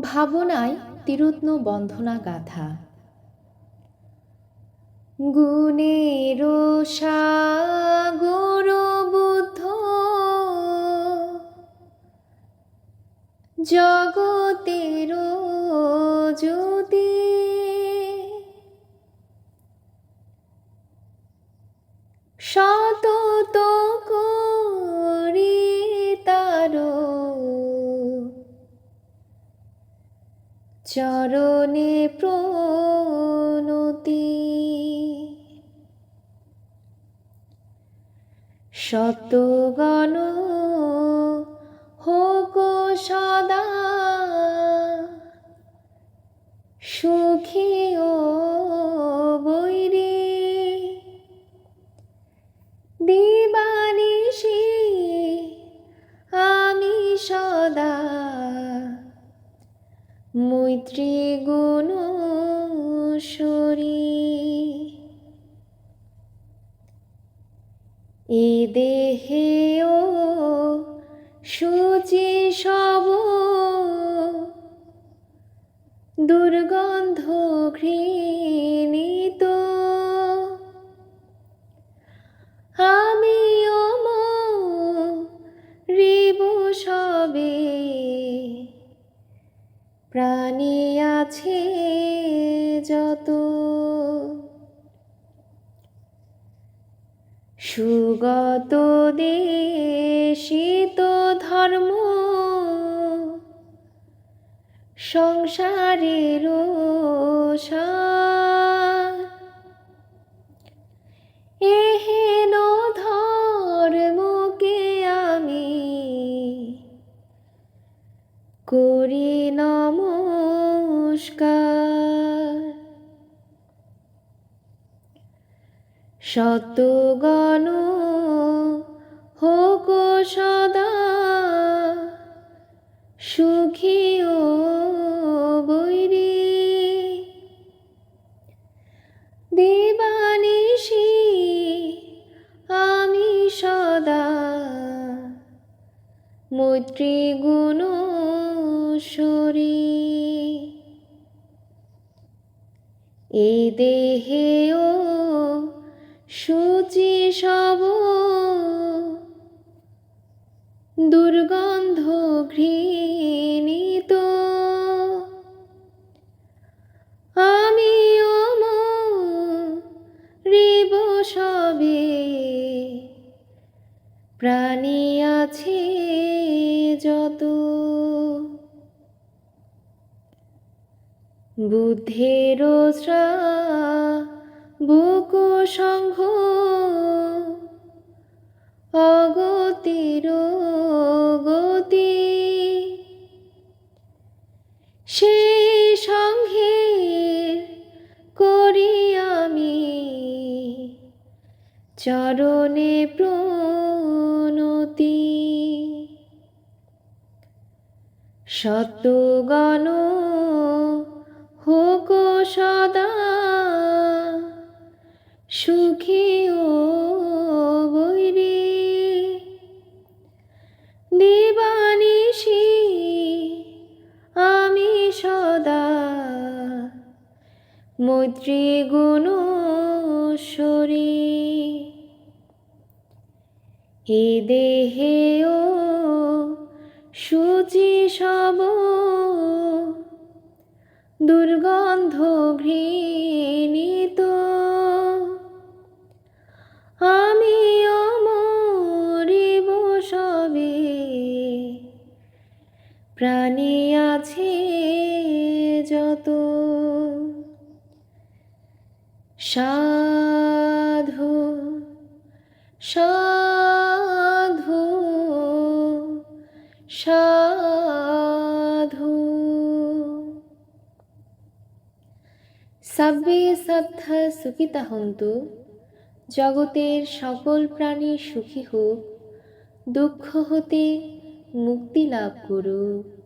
ভাবনায় তিরুত্ন বন্ধনা গাথা। গুণের সাগর বুদ্ধ। জগতের জ্যোতি চরণে প্রণতি। শতগণ হোক সদা সুখী শরী এ দেহে ও সুচি সব দুর্গন্ধ ঘৃণিত প্রাণী আছে যত। সুগত দেশিত ধর্ম সংসারের সার করি নমস্কার। শতগণ হোক সদা সুখী ও বৈরী। দেবানিশি আমি সদা মৈত্রী গুণ এ দেহে ও সুচি সব। দুর্গন্ধ ঘৃণিত। আমিও রিব সবে। প্রাণী আছে যত বুদ্ধের বুক সংঘ অগতির গতি। সে সঙ্গে করি আমি চরণে প্রণতি। সত্যগণ হোক সদা সুখী ও বৈরী দিবানিশি আমি সদা মৈত্রী গুণ এ ও দুর্গন্ধ ঘৃণিত আমি অমরিব সবে প্রাণী আছে যত। সাধু সাধু সাধু। সাব্বে সাবধা সুখিতা হন্তু। জগতের সকল প্রাণী সুখী হোক দুঃখ হতে মুক্তি লাভ করুক।